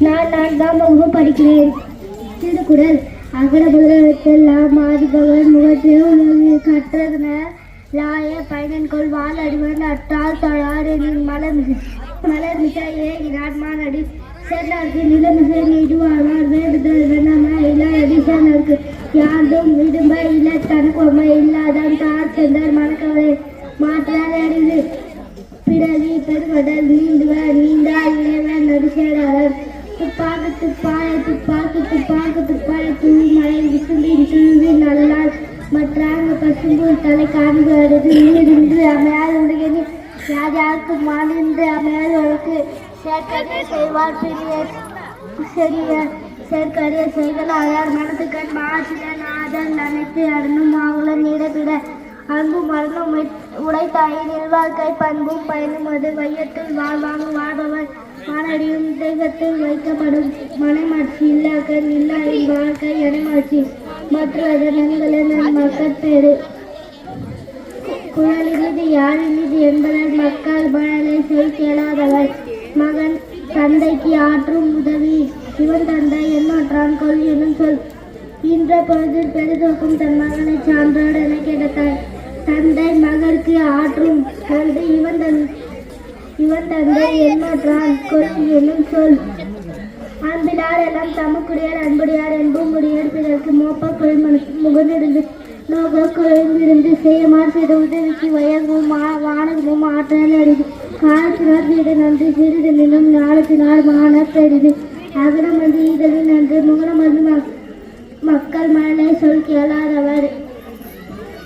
நான் நான்காம் வகுப்பு படிக்கிறேன். திருக்குறள் அகர முதலெல்லாம் ஆதிபகவன் முகத்தையும் கற்றதன லாய பயனன்கொள் வால் அடிவன் அட்டால் தழாரின் மலர் மலர் மிசை ஏகினார் மானடி செல்லாருக்கு நிலமிசை நீடுவாழ்வார் வேண்டுதல் வேணாமா இல்லாதடி சேனருக்கு யாரும் விடும்ப இல்ல தனக்கொம்மை இல்லாதான் தார் சென்றார் மணக்கவரை மாற்றார் அறிவு பிறவி பெருவடல் நீந்துவர் நீந்தா துப்பாய துப்பாக்கு துப்பாக்கு துப்பாய தூவி மலை விசும்பின் தூவி நல்லால் மற்றாங்க பசும்பூர் தலை காண்பு காண்கிறது நீரின்று அமையாத. உலகினி ராஜாவுக்கு மாநின்று அமையால் உனக்கு சேர்க்கரிய செய்வார் பெரிய செறிய சேர்க்கரிய செய்களாயார் மனத்துக்கண் மாசிடன் ஆதன் நினைத்து அருணும். அவங்கள நீடப்பிட அன்பு மரணம் உடைத்தாயின். இல்வாழ்க்கை பண்பும் பயனும் அது. வையத்தில் வாழ்வாங்க வாடவர் பாராடியும் தெய்வத்தில் வைக்கப்படும் மனமாட்சி இல்லாக்க இல்லாயின் வாழ்க்கை எனமாட்சி மற்றது நன்களின் மக்கள் பேரு குழலினிது யாழினிது என்பதால் மக்கள் மழலை சொல் கேளாதவர். மகன் தந்தைக்கு ஆற்றும் உதவி இவன் தந்தை எண்ணற்றான் கொள் எனும் சொல். இன்ற பொழுதில் பெரிதோக்கும் தன் மகனை சான்றோடு என கேட்டார் தந்தை மகனுக்கு ஆற்றும் நன்றி இவன் தன் இவன் தந்தை எண்ணற்றான் கொள் என்னும் சொல். அன்பிலார் எல்லாம் தமக்குடியார் அன்புடையார் என்பும் முடியார் பிறருக்கு மோப்ப குழல் முகந்திருந்து நோக குழந்திருந்து செய்யமார் செய்த உதவிக்கு வயங்கும் மா வானகமும் ஆற்றல் அறிவு காலத்தினார் வீடு நன்றி சிறிது நிலம் நாளத்தினார் மான பெரிது அகரமது இதழில் நன்று முகரமது மக்- மக்கள் மழலை சொல் கேளாதவர்.